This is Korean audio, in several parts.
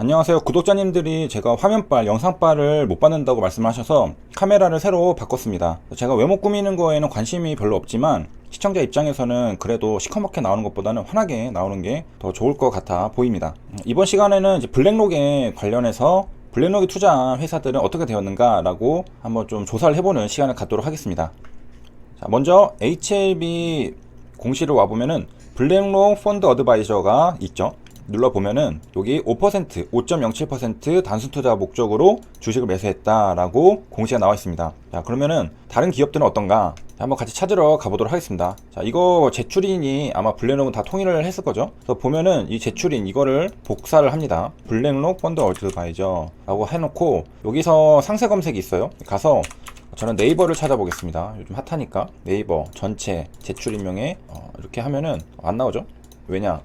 안녕하세요. 구독자님들이 제가 화면빨 영상빨을 못 받는다고 말씀하셔서 카메라를 새로 바꿨습니다. 제가 외모 꾸미는 거에는 관심이 별로 없지만 시청자 입장에서는 그래도 시커멓게 나오는 것보다는 환하게 나오는 게 더 좋을 것 같아 보입니다. 이번 시간에는 블랙록에 관련해서 블랙록에 투자한 회사들은 어떻게 되었는가 라고 한번 좀 조사를 해보는 시간을 갖도록 하겠습니다. 자 먼저 HLB 공시를 와보면은 블랙록 펀드 어드바이저가 있죠 눌러보면은 여기 5% 5.07% 단순 투자 목적으로 주식을 매수했다라고 공시가 나와 있습니다. 자 그러면은 다른 기업들은 어떤가? 자, 한번 같이 찾으러 가보도록 하겠습니다. 자 이거 제출인이 아마 블랙록은 다 통일을 했을 거죠. 그래서 보면은 이 제출인 이거를 복사를 합니다. 블랙록 펀드 어드바이저 라고 해놓고 여기서 상세 검색이 있어요. 가서 저는 네이버를 찾아보겠습니다. 요즘 핫하니까 네이버 전체 제출인명에 어, 이렇게 하면은 안 나오죠? 왜냐?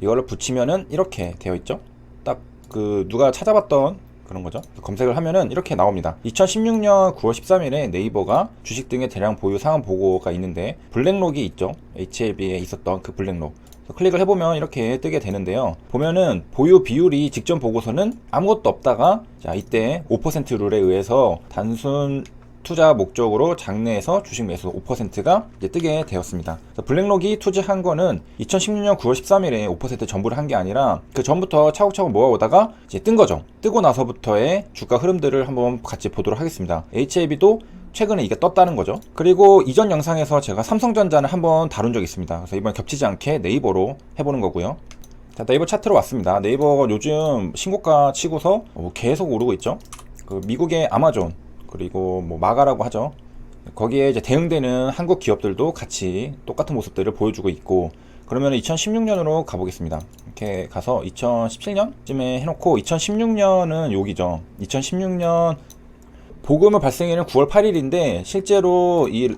이거를 붙이면은 이렇게 되어 있죠. 딱 그 누가 찾아봤던 그런 거죠. 검색을 하면은 이렇게 나옵니다. 2016년 9월 13일에 네이버가 주식 등의 대량 보유 상황 보고가 있는데 블랙록이 있죠. HLB에 있었던 그 블랙록. 클릭을 해보면 이렇게 뜨게 되는데요. 보면은 보유 비율이 직전 보고서는 아무것도 없다가 자 이때 5% 룰에 의해서 단순 투자 목적으로 장내에서 주식 매수 5%가 이제 뜨게 되었습니다. 블랙록이 투자한 거는 2016년 9월 13일에 5% 전부를 한 게 아니라 그 전부터 차곡차곡 모아오다가 이제 뜬 거죠. 뜨고 나서부터의 주가 흐름들을 한번 같이 보도록 하겠습니다. HAB도 최근에 이게 떴다는 거죠. 그리고 이전 영상에서 제가 삼성전자는 한번 다룬 적이 있습니다. 그래서 이번 겹치지 않게 네이버로 해보는 거고요. 자, 네이버 차트로 왔습니다. 네이버가 요즘 신고가 치고서 어, 계속 오르고 있죠. 그 미국의 아마존 그리고 뭐 마가라고 하죠. 거기에 이제 대응되는 한국 기업들도 같이 똑같은 모습들을 보여주고 있고 그러면 2016년으로 가보겠습니다. 이렇게 가서 2017년쯤에 해놓고 2016년은 여기죠. 2016년 보금의 발생일은 9월 8일인데 실제로 이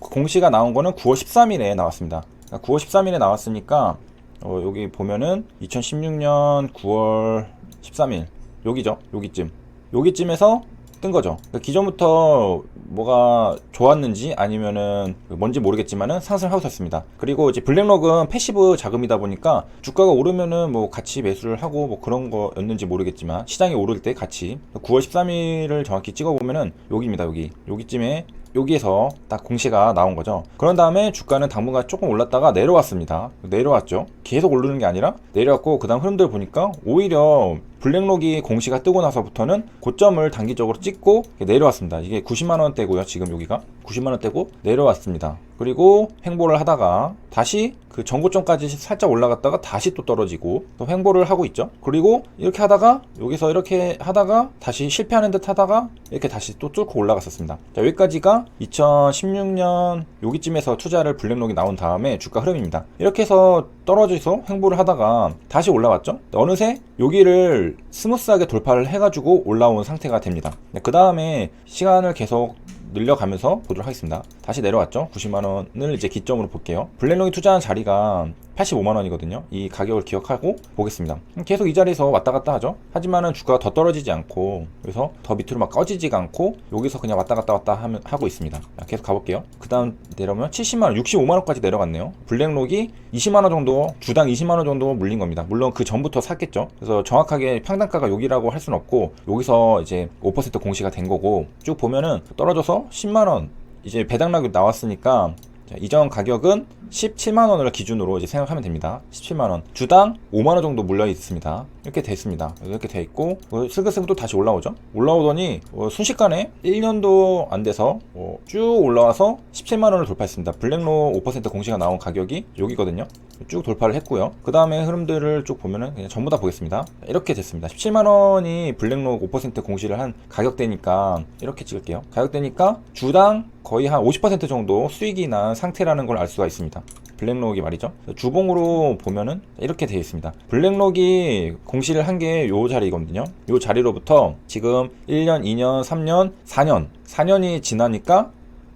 공시가 나온 거는 9월 13일에 나왔습니다. 그러니까 9월 13일에 나왔으니까 어, 여기 보면은 2016년 9월 13일 여기죠. 여기쯤 여기쯤에서 뜬 거죠. 그러니까 기존부터 뭐가 좋았는지 아니면은 뭔지 모르겠지만은 상승을 하고 있었습니다. 그리고 이제 블랙록은 패시브 자금이다 보니까 주가가 오르면은 뭐 같이 매수를 하고 뭐 그런 거였는지 모르겠지만 시장이 오를 때 같이 9월 13일을 정확히 찍어 보면은 여기입니다. 여기 여기쯤에 여기에서 딱 공시가 나온 거죠. 그런 다음에 주가는 당분간 조금 올랐다가 내려왔습니다. 내려왔죠. 계속 오르는 게 아니라 내려왔고 그다음 흐름들 보니까 오히려 블랙록이 공시가 뜨고 나서부터는 고점을 단기적으로 찍고 내려왔습니다. 이게 90만 원대고요. 지금 여기가 90만 원대고 내려왔습니다. 그리고 횡보를 하다가 다시 그 전고점까지 살짝 올라갔다가 다시 또 떨어지고 또 횡보를 하고 있죠. 그리고 이렇게 하다가 여기서 이렇게 하다가 다시 실패하는 듯 하다가 이렇게 다시 또 뚫고 올라갔었습니다. 자, 여기까지가 2016년 여기쯤에서 투자를 블랙록이 나온 다음에 주가 흐름입니다. 이렇게 해서 떨어져서 횡보를 하다가 다시 올라왔죠. 어느새 여기를 스무스하게 돌파를 해가지고 올라온 상태가 됩니다. 그 다음에 시간을 계속 늘려가면서 보도록 하겠습니다. 다시 내려왔죠. 90만 원을 이제 기점으로 볼게요. 블랙록이 투자한 자리가 85만 원이거든요. 이 가격을 기억하고 보겠습니다. 계속 이 자리에서 왔다 갔다 하죠. 하지만은 주가가 더 떨어지지 않고 그래서 더 밑으로 막 꺼지지가 않고 여기서 그냥 왔다 갔다 왔다 하면 하고 있습니다. 자, 계속 가볼게요. 그 다음 내려오면 70만 원, 65만 원까지 내려갔네요. 블랙록이 20만 원 정도 주당 20만 원 정도 물린 겁니다. 물론 그 전부터 샀겠죠. 그래서 정확하게 평단가가 여기라고 할 수는 없고 여기서 이제 5% 공시가 된 거고 쭉 보면은 떨어져서 10만 원 이제 배당락이 나왔으니까 자, 이전 가격은 17만 원을 기준으로 이제 생각하면 됩니다. 17만 원. 주당 5만 원 정도 물려 있습니다. 이렇게 돼 있습니다. 이렇게 돼 있고 어, 슬그슬그 또 다시 올라오죠. 올라오더니 어, 순식간에 1년도 안 돼서 어, 쭉 올라와서 17만 원을 돌파했습니다. 블랙로 5% 공시가 나온 가격이 여기거든요. 쭉 돌파를 했고요. 그 다음에 흐름들을 쭉 보면은 그냥 전부 다 보겠습니다. 이렇게 됐습니다. 17만 원이 블랙록 5% 공시를 한 가격대니까 이렇게 찍을게요. 가격대니까 주당 거의 한 50% 정도 수익이 난 상태라는 걸 알 수가 있습니다. 블랙록이 말이죠. 주봉으로 보면은 이렇게 되어 있습니다. 블랙록이 공시를 한 게 요 자리거든요. 요 자리로부터 지금 1년, 2년, 3년, 4년, 4년이 지나니까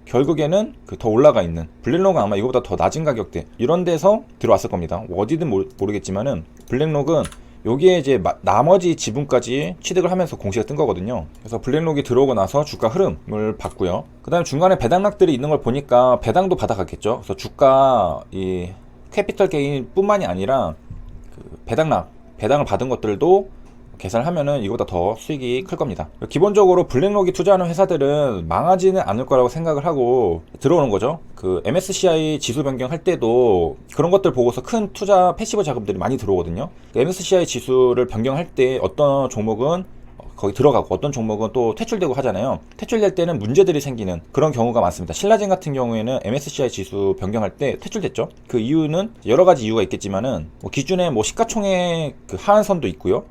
결국에는 그 더 올라가 있는 블랙록은 아마 이거보다 더 낮은 가격대 이런 데서 들어왔을 겁니다. 어디든 모르, 모르겠지만은 블랙록은 여기에 이제 마- 나머지 지분까지 취득을 하면서 공시가 뜬 거거든요. 그래서 블랙록이 들어오고 나서 주가 흐름을 봤고요. 그 다음에 중간에 배당락들이 있는 걸 보니까 배당도 받아갔겠죠. 그래서 주가 이 캐피털 게인 뿐만이 아니라 그 배당락 배당을 받은 것들도 계산을 하면은 이거보다 더 수익이 클 겁니다. 기본적으로 블랙록이 투자하는 회사들은 망하지는 않을 거라고 생각을 하고 들어오는 거죠. 그 MSCI 지수 변경할 때도 그런 것들 보고서 큰 투자 패시브 자금들이 많이 들어오거든요. 그 MSCI 지수를 변경할 때 어떤 종목은 거기 들어가고 어떤 종목은 또 퇴출되고 하잖아요. 퇴출될 때는 문제들이 생기는 그런 경우가 많습니다. 신라젠 같은 경우에는 MSCI 지수 변경할 때 퇴출됐죠. 그 이유는 여러 가지 이유가 있겠지만은 뭐 기준에 뭐 시가총액 그 하한선도 있고요.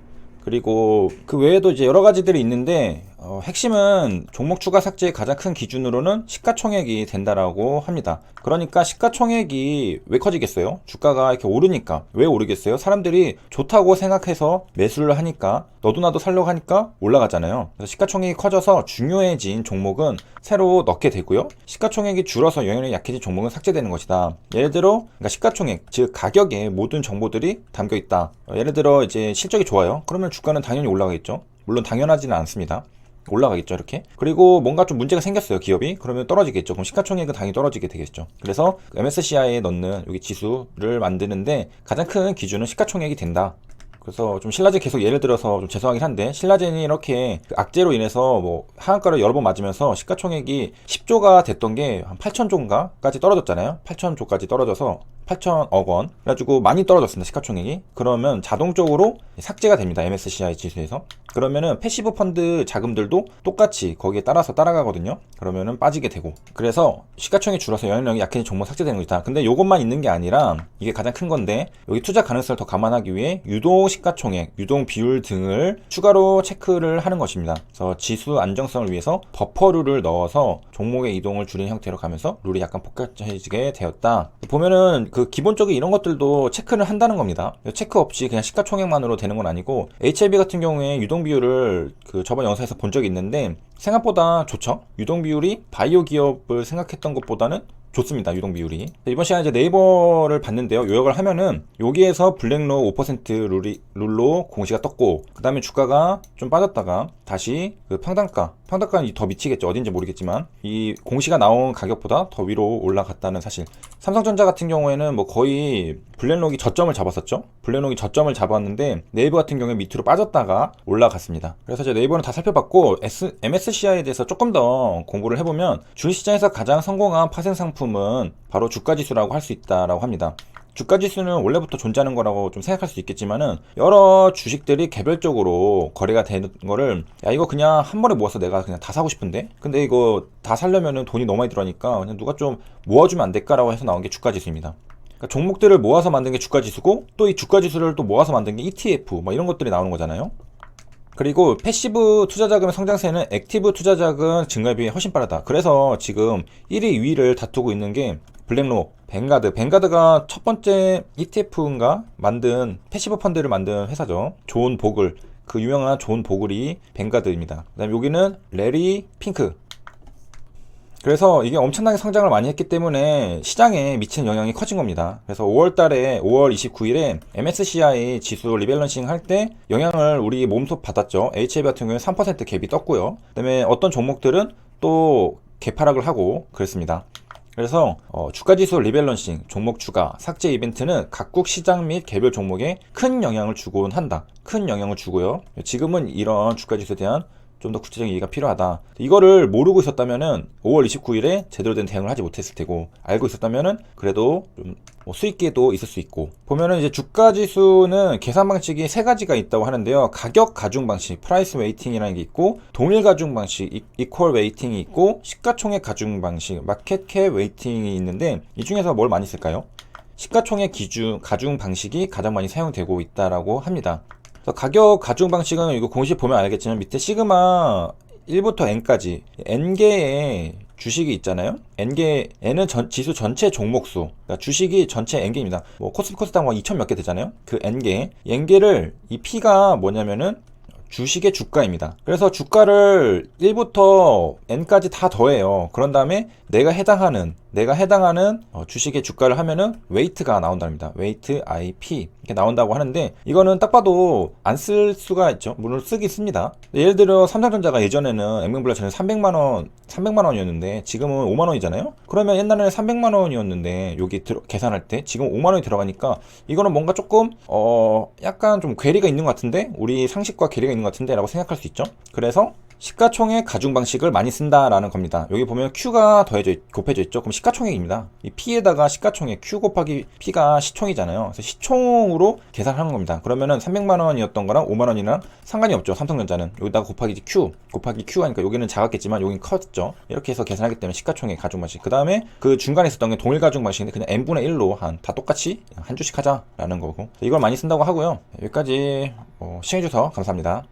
그리고 그 외에도 이제 여러 가지들이 있는데 어, 핵심은 종목 추가 삭제의 가장 큰 기준으로는 시가총액이 된다라고 합니다. 그러니까 시가총액이 왜 커지겠어요? 주가가 이렇게 오르니까 왜 오르겠어요? 사람들이 좋다고 생각해서 매수를 하니까 너도 나도 살려고 하니까 올라가잖아요. 그래서 시가총액이 커져서 중요해진 종목은 새로 넣게 되고요. 시가총액이 줄어서 영향력이 약해진 종목은 삭제되는 것이다. 예를 들어 그러니까 시가총액 즉 가격에 모든 정보들이 담겨 있다. 어, 예를 들어 이제 실적이 좋아요. 그러면 주가는 당연히 올라가겠죠. 물론 당연하지는 않습니다. 올라가겠죠 이렇게? 그리고 뭔가 좀 문제가 생겼어요 기업이. 그러면 떨어지겠죠. 그럼 시가총액은 당연히 떨어지게 되겠죠. 그래서 MSCI에 넣는 여기 지수를 만드는데 가장 큰 기준은 시가총액이 된다. 그래서 좀 신라젠 계속 예를 들어서 좀 죄송하긴 한데 신라젠이 이렇게 그 악재로 인해서 뭐 하한가를 여러 번 맞으면서 시가총액이 10조가 됐던 게 한 8천조인가까지 떨어졌잖아요. 8천조까지 떨어져서 8천억 원 그래가지고 많이 떨어졌습니다 시가총액이. 그러면 자동적으로 삭제가 됩니다 MSCI 지수에서. 그러면은 패시브 펀드 자금들도 똑같이 거기에 따라서 따라가거든요. 그러면은 빠지게 되고. 그래서 시가총액이 줄어서 영향력이 약해진 종목 삭제되는 것이다 근데 이것만 있는 게 아니라 이게 가장 큰 건데 여기 투자 가능성을 더 감안하기 위해 유동 시가총액 유동 비율 등을 추가로 체크를 하는 것입니다. 그래서 지수 안정성을 위해서 버퍼룰을 넣어서 종목의 이동을 줄이는 형태로 가면서 룰이 약간 복잡해지게 되었다. 보면은 그 기본적인 이런 것들도 체크를 한다는 겁니다. 체크 없이 그냥 시가총액만으로 되는 건 아니고 HLB 같은 경우에 유동 비율을 그 저번 영상에서 본 적이 있는데 생각보다 좋죠. 유동 비율이 바이오 기업을 생각했던 것보다는 좋습니다. 유동 비율이. 이번 시간에 이제 네이버를 봤는데요. 요약을 하면은 여기에서 블랙로 5% 룰이, 룰로 공시가 떴고 그 다음에 주가가 좀 빠졌다가 다시 그 평단가 평단가는 더 미치겠죠. 어딘지 모르겠지만 이 공시가 나온 가격보다 더 위로 올라갔다는 사실. 삼성전자 같은 경우에는 뭐 거의 블랙록이 저점을 잡았었죠. 블랙록이 저점을 잡았는데 네이버 같은 경우에 밑으로 빠졌다가 올라갔습니다. 그래서 이제 네이버는 다 살펴봤고 S, MSCI에 대해서 조금 더 공부를 해보면 주식시장에서 가장 성공한 파생 상품은 바로 주가지수라고 할 수 있다라고 합니다. 주가 지수는 원래부터 존재하는 거라고 좀 생각할 수 있겠지만은 여러 주식들이 개별적으로 거래가 되는 거를 야 이거 그냥 한 번에 모아서 내가 그냥 다 사고 싶은데 근데 이거 다 살려면은 돈이 너무 많이 들어가니까 그냥 누가 좀 모아주면 안 될까라고 해서 나온 게 주가 지수입니다. 그러니까 종목들을 모아서 만든 게 주가 지수고 또 이 주가 지수를 또 모아서 만든 게 ETF 뭐 이런 것들이 나오는 거잖아요. 그리고 패시브 투자 자금의 성장세는 액티브 투자 자금 증가에 비해 훨씬 빠르다. 그래서 지금 1위, 2위를 다투고 있는 게 블랙록, 뱅가드. 뱅가드가 첫 번째 ETF인가 만든 패시브 펀드를 만든 회사죠. 존 보글. 그 유명한 존 보글이 뱅가드입니다. 그다음에 여기는 레리 핑크. 그래서 이게 엄청나게 성장을 많이 했기 때문에 시장에 미치는 영향이 커진 겁니다. 그래서 5월 달에 5월 29일에 MSCI 지수 리밸런싱 할 때 영향을 우리 몸소 받았죠. HLB 같은 경우에 3% 갭이 떴고요. 그다음에 어떤 종목들은 또 개파락을 하고 그랬습니다. 그래서 어, 주가지수 리밸런싱, 종목 추가, 삭제 이벤트는 각국 시장 및 개별 종목에 큰 영향을 주곤 한다. 큰 영향을 주고요. 지금은 이런 주가지수에 대한 좀 더 구체적인 얘기가 필요하다. 이거를 모르고 있었다면은 5월 29일에 제대로 된 대응을 하지 못했을 테고 알고 있었다면은 그래도 좀 뭐 수익기도 있을 수 있고 보면은 이제 주가 지수는 계산 방식이 세 가지가 있다고 하는데요. 가격 가중 방식, 프라이스 웨이팅이라는 게 있고 동일 가중 방식, 이퀄 웨이팅이 있고 시가총액 가중 방식, 마켓 캡 웨이팅이 있는데 이 중에서 뭘 많이 쓸까요? 시가총액 기준 가중 방식이 가장 많이 사용되고 있다라고 합니다. 가격 가중 방식은 이거 공식 보면 알겠지만 밑에 시그마 1부터 n까지 n개의 주식이 있잖아요. n개 n은 전, 지수 전체 종목수. 그러니까 주식이 전체 n개입니다. 뭐 코스피 코스닥 뭐 2천 몇 개 되잖아요. 그 n개 n개를 이 p가 뭐냐면은 주식의 주가입니다. 그래서 주가를 1부터 n까지 다 더해요. 그런 다음에 내가 해당하는 내가 해당하는 어, 주식의 주가를 하면은 웨이트가 나온답니다. 웨이트 IP 이렇게 나온다고 하는데 이거는 딱 봐도 안 쓸 수가 있죠. 물론 쓰기 씁니다. 예를 들어 삼성전자가 예전에는 엠명블라 전에 300만 원 300만 원이었는데 지금은 5만 원이잖아요. 그러면 옛날에는 300만 원이었는데 여기 들어, 계산할 때 지금 5만 원이 들어가니까 이거는 뭔가 조금 어 약간 좀 괴리가 있는 것 같은데 우리 상식과 괴리가 있는 것 같은데라고 생각할 수 있죠. 그래서 시가총액 가중 방식을 많이 쓴다라는 겁니다. 여기 보면 Q가 더해져 있- 곱해져 있죠. 그럼 시가총액입니다. 이 P에다가 시가총액 Q 곱하기 P가 시총이잖아요. 그래서 시총으로 계산하는 겁니다. 그러면은 300만 원이었던 거랑 5만 원이랑 상관이 없죠. 삼성전자는 여기다가 곱하기 Q 곱하기 Q 하니까 여기는 작았겠지만 여긴 컸죠. 이렇게 해서 계산하기 때문에 시가총액 가중 방식. 그 다음에 그 중간에 있었던 게 동일 가중 방식인데 그냥 n 분의 1로 한 다 똑같이 한 주씩 하자라는 거고 이걸 많이 쓴다고 하고요. 여기까지 어, 시청해주셔서 감사합니다.